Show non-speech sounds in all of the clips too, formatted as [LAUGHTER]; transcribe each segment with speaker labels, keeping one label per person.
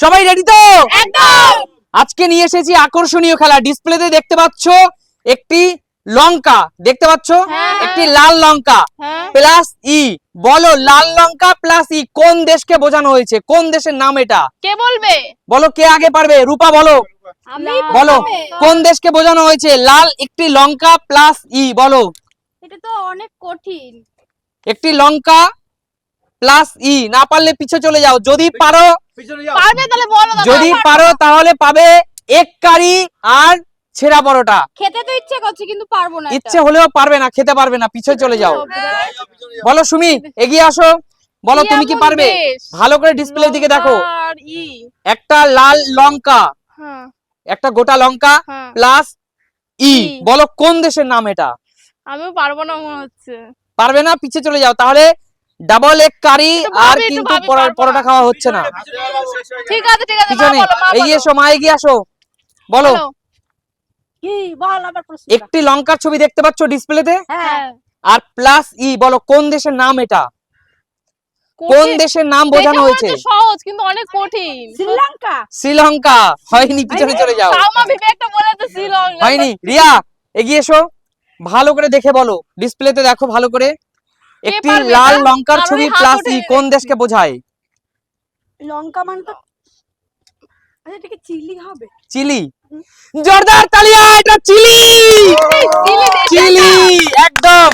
Speaker 1: সবাই রেডি তো? আজকে নিয়ে এসেছি আকর্ষণীয় খেলা। ডিসপ্লেতে দেখতে পাচ্ছ একটি লঙ্কা। দেখতে পাচ্ছ?
Speaker 2: হ্যাঁ।
Speaker 1: একটি লাল লঙ্কা।
Speaker 2: হ্যাঁ।
Speaker 1: Plus E. বলো লাল লঙ্কা প্লাস ই। কোন দেশকে বোঝানো হয়েছে? কোন দেশের নাম এটা?
Speaker 2: কে বলবে?
Speaker 1: বলো কে আগে পারবে? রূপা বলো। বলো কোন দেশকে বোঝানো হয়েছে? লাল একটি লঙ্কা প্লাস ই। বলো।
Speaker 2: এটা তো অনেক কঠিন।
Speaker 1: একটি লঙ্কা প্লাস ই না পারলে পিছে চলে যাও। যদি পারো
Speaker 2: পারবে তাহলে বলো
Speaker 1: যদি পারো তাহলে পাবে এক কারি আর ছেঁড়া পরোটা।
Speaker 2: খেতে তো ইচ্ছে করছে কিন্তু পারব না
Speaker 1: ইচ্ছে হলেও পারবে না খেতে পারবে না পিছে চলে যাও। বলো সুমি এগিয়ে আসো। বলো তুমি কি পারবে? ভালো করে ডিসপ্লে দিকে দেখো।
Speaker 2: ই
Speaker 1: একটা লাল লঙ্কা
Speaker 2: হ্যাঁ।
Speaker 1: একটা গোটা লঙ্কা
Speaker 2: হ্যাঁ।
Speaker 1: Plus E
Speaker 2: E.
Speaker 1: বলো কোন দেশের নাম এটা?
Speaker 2: আমিও পারব না মনে হচ্ছে।
Speaker 1: পারবে না পিছে চলে যাও। তাহলে ডাবল এক কারি আর কিন্তু পরোটা খাওয়া হচ্ছে না।
Speaker 2: ঠিক আছে ঠিক আছে
Speaker 1: পিছনে এগিয়ে এসো মা এগিয়ে আসো। বলো।
Speaker 2: বলো।
Speaker 3: কি? বল আবার প্রশ্ন
Speaker 1: একটি লঙ্কার ছবি দেখতে পাচ্ছ ডিসপ্লেতে?
Speaker 2: হ্যাঁ।
Speaker 1: আর প্লাস ই বলো কোন দেশের নাম এটা? কোন দেশের নাম বোঝানো হয়েছে?
Speaker 2: সহজ কিন্তু অনেক কঠিন।
Speaker 3: শ্রীলঙ্কা।
Speaker 1: শ্রীলঙ্কা। হয়নি পিছনে চলে যাও।
Speaker 2: তাও মা ভেবে একটা বলে তো শ্রীলঙ্কা।
Speaker 1: হয়নি। রিয়া এগিয়ে এসো। ভালো করে দেখে বলো। ডিসপ্লেতে দেখো ভালো করে। একটি লাল লঙ্কার ছবি প্লাস ই কোন দেশকে বোঝায়?
Speaker 3: লঙ্কা মানে তো আচ্ছা এটা কি চিলি হবে।
Speaker 1: চিলি। জোরদার তালিয়া এটা চিলি!
Speaker 2: চিলি
Speaker 1: চিলি একদম।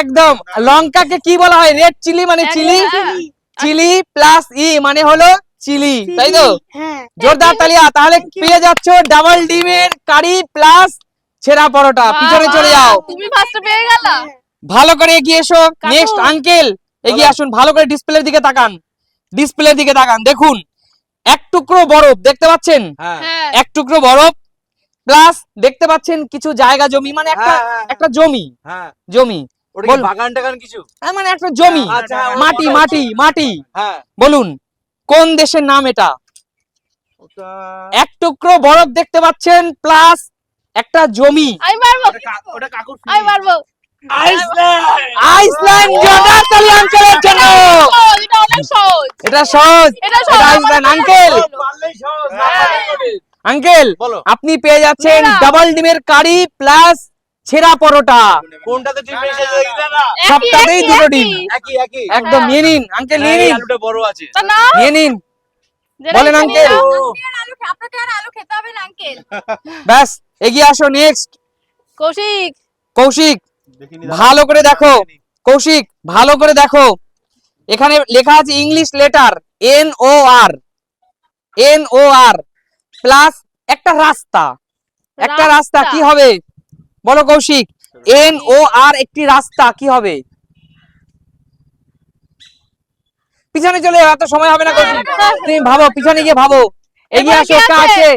Speaker 1: একদম। লঙ্কাকে কি বলা হয়? রেড চিলি মানে চিলি। চিলি। প্লাস ই মানে হলো চিলি তাই তো?
Speaker 3: হ্যাঁ।
Speaker 1: জোরদার তালিয়া তাহলে পেয়ে যাচ্ছ ডাবল ডিমের কারি প্লাস ছেঁড়া পরোটা পিছনে চলে যাও।
Speaker 2: তুমি ফার্স্ট পেয়ে গেলা?
Speaker 1: ভালো করে এগিয়ে এসো। নেক্সট আঙ্কেল এগিয়ে আসুন ভালো করে ডিসপ্লের দিকে তাকান। ডিসপ্লের দিকে তাকান দেখুন এক টুকরো বরফ দেখতে পাচ্ছেন?
Speaker 4: হ্যাঁ।
Speaker 2: হ্যাঁ।
Speaker 1: এক টুকরো বরফ প্লাস দেখতে পাচ্ছেন কিছু জায়গা জমি মানে একটা
Speaker 4: হ্যাঁ,
Speaker 1: একটা জমি।
Speaker 4: হ্যাঁ।
Speaker 1: জমি।
Speaker 4: বাগান টাগান কিছু?
Speaker 1: মানে একটা জমি।
Speaker 4: আচ্ছা, হ্যাঁ,
Speaker 1: মাটি মাটি মাটি।
Speaker 4: হ্যাঁ।
Speaker 1: বলুন কোন দেশের নাম এটা? এক টুকরো বরফ দেখতে পাচ্ছেন প্লাস একটা জমি।
Speaker 2: আমি পারব
Speaker 4: ওটা কাকুর
Speaker 2: আমি পারব
Speaker 1: আইসল্যান্ড! জোরদার তালি জন্য।
Speaker 2: এটা অনেক সহজ
Speaker 1: এটা সহজ।
Speaker 2: এটা
Speaker 1: এটা আইসল্যান্ড আঙ্কেল। আঙ্কেল আপনি পেয়ে যাচ্ছেন ডাবল ডিমের কারি প্লাস ছেঁড়া পরোটা।
Speaker 4: কোনটাতে ডিম এসেছে না
Speaker 1: সবটাতেই দুটো ডিম।
Speaker 4: একই একই।
Speaker 1: একদম
Speaker 2: হ্যাঁ।
Speaker 1: নিয়ে নিন। আঙ্কেল নিয়ে নিন।
Speaker 4: আলুটা বড় আছে।
Speaker 1: নিয়ে নিন। বলেন আঙ্কেল।
Speaker 2: আপনাকে আর আলু খেতে হবে না আঙ্কেল।
Speaker 1: ব্যাস। এগিয়ে আসো নেক্সট
Speaker 2: কৌশিক।
Speaker 1: কৌশিক ভালো করে দেখো। কৌশিক ভালো করে দেখো। এখানে লেখা আছে English letter N O R N O R plus একটা রাস্তা। একটা রাস্তা। কি হবে? বলো কৌশিক। এন ও আর একটি রাস্তা কি হবে? পিছনে চলে এত সময় হবে না কৌশিক। তুমি ভাবো পিছনে গিয়ে ভাবো। এগিয়ে আসো
Speaker 2: কি? আছে।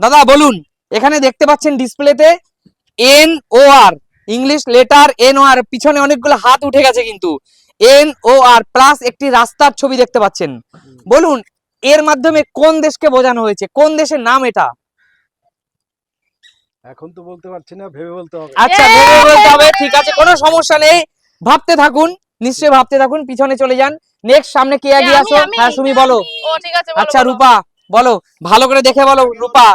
Speaker 1: দাদা বলুন। এখানে দেখতে পাচ্ছেন ডিসপ্লেতে N O R English letter N O R পিছনে অনেকগুলো হাত উঠে গেছে কিন্তু। এন ও আর প্লাস একটি রাস্তার ছবি দেখতে পাচ্ছেন। বলুন এর মাধ্যমে কোন দেশকে বোঝানো হয়েছে? কোন দেশের নাম এটা?
Speaker 4: এখন তো বলতে পারছি না ভেবে বলতে হবে।
Speaker 1: আচ্ছা ভেবে বলতে হবে ঠিক আছে কোনো সমস্যা নেই। ভাবতে থাকুন নিশ্চয়ই ভাবতে থাকুন পিছনে চলে যান। নেক্সট সামনে কে এগিয়ে আসো? হ্যাঁ তুমি বলো।
Speaker 2: ও ঠিক আছে বলো,
Speaker 1: আচ্ছা রূপা বলো। ভালো করে দেখে বলো রূপা।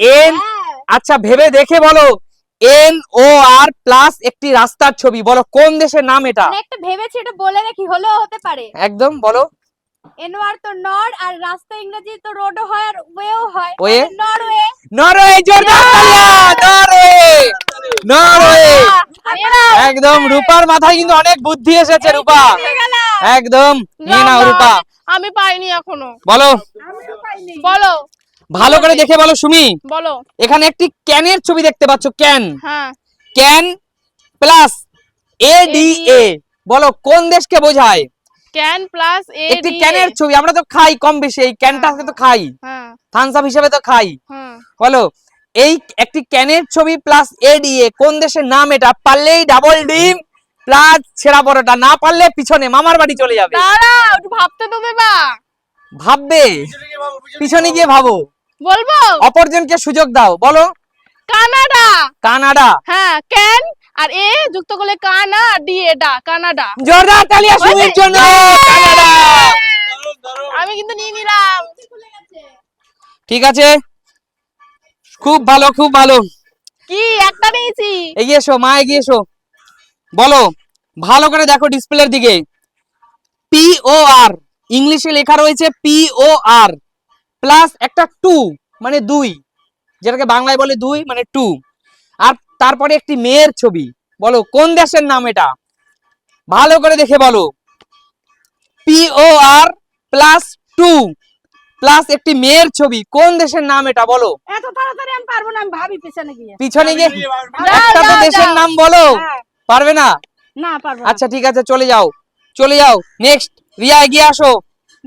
Speaker 1: এন
Speaker 2: হ্যাঁ।
Speaker 1: আচ্ছা ভেবে দেখে বলো। এন ও আর প্লাস একটি রাস্তার ছবি। বলো কোন দেশের নাম এটা?
Speaker 5: একটা ভেবেছি এটা বলে রাখি হলেও হতে পারে।
Speaker 1: একদম বলো।
Speaker 5: এনওয়ার তো নর আর রাস্তা ইংরেজি তো রোডও হয় আর ওয়েও হয়। নরওয়ে?
Speaker 1: নরওয়ে জোরদার নরওয়ে। নরওয়ে। একদম রূপার মাথায় কিন্তু অনেক বুদ্ধি এসেছে রূপা। একদম নিয়ে নাও
Speaker 2: না,
Speaker 1: রূপা।
Speaker 2: আমি- আমি পাইনি এখনও।
Speaker 1: বলো।
Speaker 2: বলো।
Speaker 1: ভালো করে দেখে বলো সুমি।
Speaker 2: বলো।
Speaker 1: এখানে একটি ক্যানের ছবি দেখতে পাচ্ছ ক্যান।
Speaker 2: হ্যাঁ।
Speaker 1: Can plus A D A. বলো কোন দেশকে বোঝায়?
Speaker 2: ক্যান প্লাস এ
Speaker 1: একটি ক্যানের ছবি আমরা তো খাই কম বেশি এই ক্যানটাকে তো খাই।
Speaker 2: হ্যাঁ।
Speaker 1: থামস আপ হিসেবে তো খাই।
Speaker 2: হ্যাঁ।
Speaker 1: বলো এই একটি ক্যানের ছবি প্লাস এ ডি এ কোন দেশের নাম এটা? পারলেই ডাবল ডিম প্লাস ছেঁড়া পরোটা না পারলে পিছনে মামার বাড়ি চলে যাবে।
Speaker 2: দাঁড়াও একটু ভাবতে তো দেবা।
Speaker 1: ভাববে? পিছনে গিয়ে ভাবো।
Speaker 2: বলব?
Speaker 1: অপরজনকে সুযোগ দাও বলো।
Speaker 2: কানাডা।
Speaker 1: কানাডা।
Speaker 2: হ্যাঁ ক্যান আর এ যুক্ত করলে কানা ডি এটা কানাডা।
Speaker 1: জোরদার তালি সুমির জন্য। কানাডা। আমি কিন্তু নিয়ে নিলাম। ঠিক আছে? খুব ভালো খুব ভালো।
Speaker 2: কি একটা নিয়েছি?
Speaker 1: এগিয়ে এসো মা এগিয়ে এসো। বলো ভালো করে দেখো ডিসপ্লের দিকে। পি ও আর ইংলিশে লেখা রয়েছে পি ও আর প্লাস একটা টু মানে দুই। যেটাকে বাংলায় বলে দুই মানে টু আর তারপরে একটি মেয়ের ছবি। বলো কোন দেশের নাম এটা? ভালো করে দেখে বলো। P O R plus two plus একটি মেয়ের ছবি। কোন দেশের নাম এটা বলো?
Speaker 3: এত তাড়াতাড়ি আমি পারব না আমি ভাবি পেছনে গিয়ে।
Speaker 1: পিছনে গিয়ে একটা তো দেশের নাম বলো।
Speaker 3: হ্যাঁ,
Speaker 1: পারবে না?
Speaker 3: না পারব না।
Speaker 1: আচ্ছা ঠিক আছে চলে যাও। চলে যাও। নেক্সট রিয়া এগিয়ে আসো।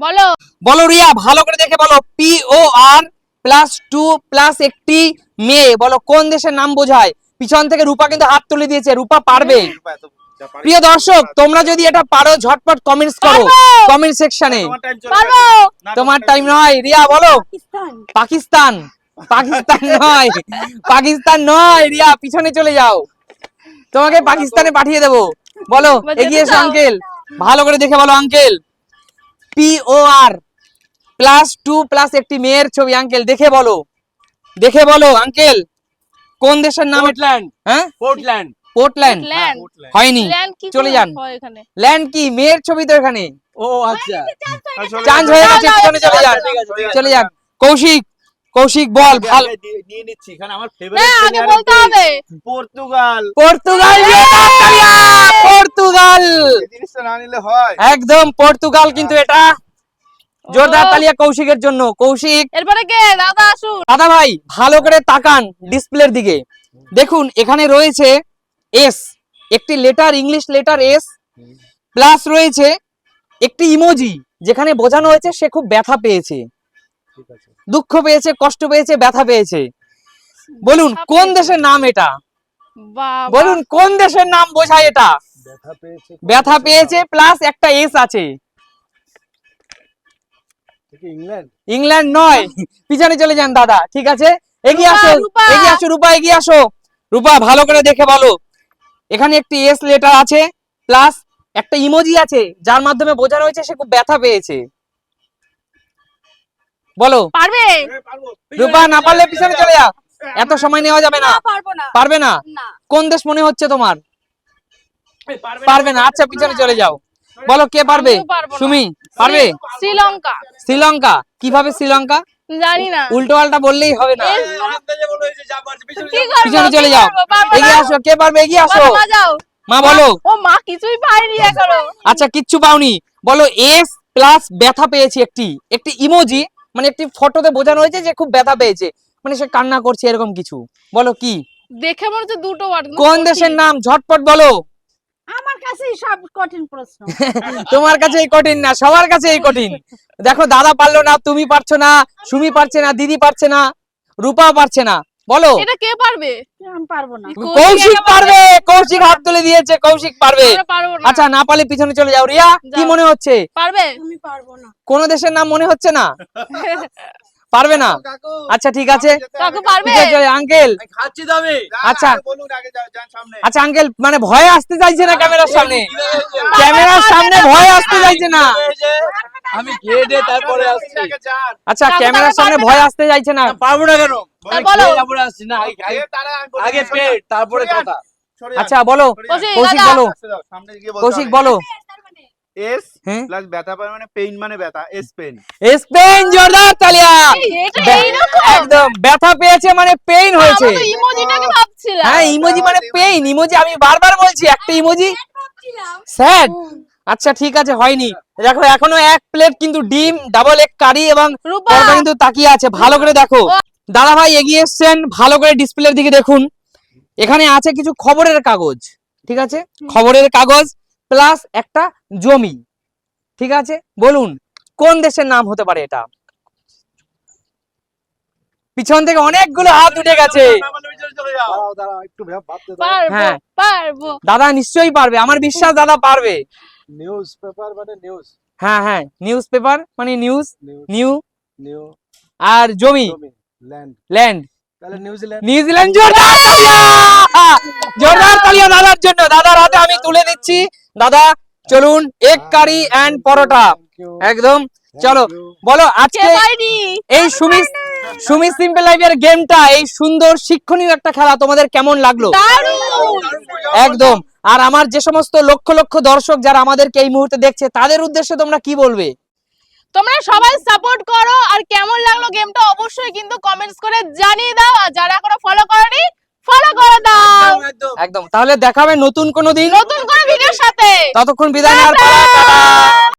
Speaker 2: বলো।
Speaker 1: বলো রিয়া ভালো করে দেখে বলো। P O R plus two plus একটি মেয়ে বলো কোন দেশের নাম বোঝায়? পিছন থেকে রূপা কিন্তু হাত তুলে দিয়েছে রূপা পারবে? প্রিয় দর্শক তোমরা যদি এটা পারো ঝটপট কমেন্টস করো কমেন্ট সেকশনে তোমার টাইম নয়। রিয়া বলো।
Speaker 3: পাকিস্তান।
Speaker 1: পাকিস্তান। পাকিস্তান নয়। পাকিস্তান নয় রিয়া পিছনে চলে যাও। তোমাকে পাকিস্তানে পাঠিয়ে দেবো। বলো এগিয়ে এসো আঙ্কেল ভালো করে দেখে বলো uncle P O R plus two plus একটি মেয়ের ছবি আঙ্কেল দেখে বলো। দেখে বলো আঙ্কেল কোন দেশের নাম?
Speaker 4: পোর্টল্যান্ড
Speaker 1: হ্যাঁ?
Speaker 4: পোর্টল্যান্ড
Speaker 1: পোর্টল্যান্ড
Speaker 2: ল্যান্ড
Speaker 1: হয়নি। চলে যান। ল্যান্ড কি? মেয়ের ছবি তো এখানে।
Speaker 4: ও আচ্ছা।
Speaker 1: চান্স হয়ে গেছে। চলে যান। চলে যান। কৌশিক কৌশিক বল ভালো।
Speaker 4: নিয়ে নিচ্ছি এখানে আমার
Speaker 2: না
Speaker 4: ফেভারিট
Speaker 2: আগে বলতে হবে।
Speaker 4: পর্তুগাল।
Speaker 1: Portugal Portugal.
Speaker 4: জিনিসটা না নিলে হয়।
Speaker 1: একদম পর্তুগাল কিন্তু এটা। জোরদার তালিয়া কৌশিকের জন্য। কৌশিক।
Speaker 2: এরপরে কে? দাদা আসুন।
Speaker 1: দাদা ভাই ভালো করে তাকান ডিসপ্লের দিকে। দেখুন এখানে রয়েছে এস একটি letter English letter S plus রয়েছে একটি ইমোজি যেখানে বোঝানো হয়েছে সে খুব ব্যথা পেয়েছে।
Speaker 4: ঠিক আছে।
Speaker 1: দুঃখ পেয়েছে কষ্ট পেয়েছে ব্যথা পেয়েছে। বলুন কোন দেশের নাম এটা? বলুন কোন দেশের নাম বোঝায় এটা?
Speaker 4: ব্যথা পেয়েছে
Speaker 1: প্লাস একটা এস আছে।
Speaker 4: ইংল্যান্ড?
Speaker 1: ইংল্যান্ড নয়। পিছনে চলে যান দাদা। ঠিক আছে? এগিয়ে আসো এগিয়ে আসো রূপা এগিয়ে আসো। রূপা ভালো করে দেখে বলো। এখানে একটি এস লেটার আছে প্লাস একটা ইমোজি আছে যার মাধ্যমে বোঝানো হয়েছে সে খুব ব্যথা পেয়েছে। বলো।
Speaker 2: পারবে?
Speaker 1: রূপা না পারলে পিছনে চলে যা। এত সময় নেওয়া যাবে না।
Speaker 5: পারব না।
Speaker 1: পারবে না?
Speaker 5: না।
Speaker 1: কোন দেশ মনে হচ্ছে তোমার? পারবে না। আচ্ছা পিছনে চলে যাও। বলো কে পারবে। সুমি পারবে?
Speaker 2: শ্রীলঙ্কা।
Speaker 1: শ্রীলঙ্কা। কীভাবে শ্রীলঙ্কা?
Speaker 2: জানি না।
Speaker 1: উল্টো পাল্টা বললেই হবে না। পিছনে চলে যাও। এগিয়ে আসো। কে পারবে? এগিয়ে আসো।
Speaker 2: মা যাও।
Speaker 1: মা বলো।
Speaker 2: ও মা কিছুই পায়নি এখনও।
Speaker 1: আচ্ছা কিচ্ছু পাওনি। বলো এস প্লাস ব্যথা পেয়েছি একটি। একটি ইমোজি মানে একটি ফটোতে বোঝানো হয়েছে যে খুব ব্যথা পেয়েছে। মানে সে কান্না করছে এরকম কিছু। বলো কি?
Speaker 2: দেখে মনে হচ্ছে দুটো ওয়ার্ড
Speaker 1: কোন দেশের নাম? ঝটপট বলো।
Speaker 3: আমার কাছে সব কঠিন প্রশ্ন। [LAUGHS]
Speaker 1: তোমার কাছে এই কঠিন না সবার কাছে এই কঠিন। দেখো দাদা পারল না তুমি পারছ না সুমি পারছে না দিদি পারছে না রূপা পারছে না। বলো।
Speaker 2: এটা কে পারবে?
Speaker 3: আমি পারব না।
Speaker 2: কৌশিক
Speaker 1: পারবে কৌশিক হাত তুলে দিয়েছে কৌশিক পারবে।
Speaker 2: না।
Speaker 1: আচ্ছা না পারলে পিছনে চলে যাও। রিয়া কি মনে হচ্ছে?
Speaker 2: পারবে?
Speaker 3: আমি পারব না।
Speaker 1: কোন দেশের নাম মনে হচ্ছে না? [LAUGHS] পারবে না? আচ্ছা ঠিক আছে। আঙ্কেল আচ্ছা।
Speaker 4: বলুন আগে যা- যান সামনে।
Speaker 1: আচ্ছা আঙ্কেল মানে ভয় আসতে চাইছে না ক্যামেরার সামনে? ক্যামেরার সামনে ভয় আসতে চাইছে না।
Speaker 4: আমি খেয়ে দিয়ে তারপরে আসছি।
Speaker 1: আচ্ছা ক্যামেরার সামনে ভয় আসতে চাইছে না।
Speaker 4: পারব না কেন? তারপরে আসছি না। আগে- আগে- আগে পেট তারপরে কথা।
Speaker 1: আচ্ছা বলো।
Speaker 2: কৌশিক,
Speaker 1: বলো। কৌশিক বলো।
Speaker 4: এস
Speaker 1: হ্যাঁ?
Speaker 4: প্লাস ব্যথা পায় মানে পেইন মানে ব্যথা এস পেন
Speaker 1: স্পেন জোরদার তালিয়া! একদম ব্যথা পেয়েছে মানে পেইন হয়েছে।
Speaker 2: ইমোজিটাকে ভাবছিলাম।
Speaker 1: হ্যাঁ ইমোজি মানে পেইন ইমোজি আমি বারবার বলছি একটা ইমোজি। স্যাড আচ্ছা ঠিক আছে হয়নি। দেখো এখনও এক প্লেট কিন্তু ডিম ডাবল এক কারি এবং কিন্তু তাকিয়ে আছে। ভালো করে দেখো। দাদা ভাই এগিয়ে এসছেন ভালো করে ডিসপ্লের দিকে দেখুন। এখানে আছে কিছু খবরের কাগজ ঠিক আছে? খবরের কাগজ প্লাস একটা জমি। ঠিক আছে? বলুন কোন দেশের নাম হতে পারে এটা? পিছন থেকে অনেকগুলো হাত উঠে গেছে। হ্যাঁ। দাদা নিশ্চয়ই পারবে আমার বিশ্বাস দাদা পারবে।
Speaker 4: নিউজ পেপার মানে নিউজ
Speaker 1: হ্যাঁ হ্যাঁ নিউজ পেপার মানে নিউজ নিউ
Speaker 4: নিউ
Speaker 1: আর জমি।
Speaker 4: ল্যান্ড
Speaker 1: ল্যান্ড
Speaker 4: নিউজিল্যান্ড
Speaker 1: নিউজিল্যান্ড জোরদার! জোরদার তালিয়া দাদার জন্য দাদার হাতে আমি তুলে দিচ্ছি। দাদা চলুন এক কারি এন্ড পরোটা। একদম চলো বলো আজকে এই সুমি সুমি সিম্পল লাইফের গেমটা এই সুন্দর শিক্ষণীয় একটা খেলা তোমাদের কেমন লাগল? একদম আর আমার যে সমস্ত লক্ষ লক্ষ দর্শক যারা আমাদেরকে এই মুহূর্তে দেখছে তাদের উদ্দেশ্যে তোমরা কি বলবে?
Speaker 2: তোমরা সবাই সাপোর্ট করো আর কেমন লাগল গেমটা অবশ্যই কিন্তু কমেন্টস করে জানিয়ে দাও আর যারা এখনও ফলো করনি ফলো করে দাও।
Speaker 4: একদম
Speaker 1: একদম। তাহলে দেখাবে নতুন কোনো দিন।
Speaker 2: নতুন করে ভিডিওর সাথে।
Speaker 1: ততক্ষণ বিদায় নেওয়ার।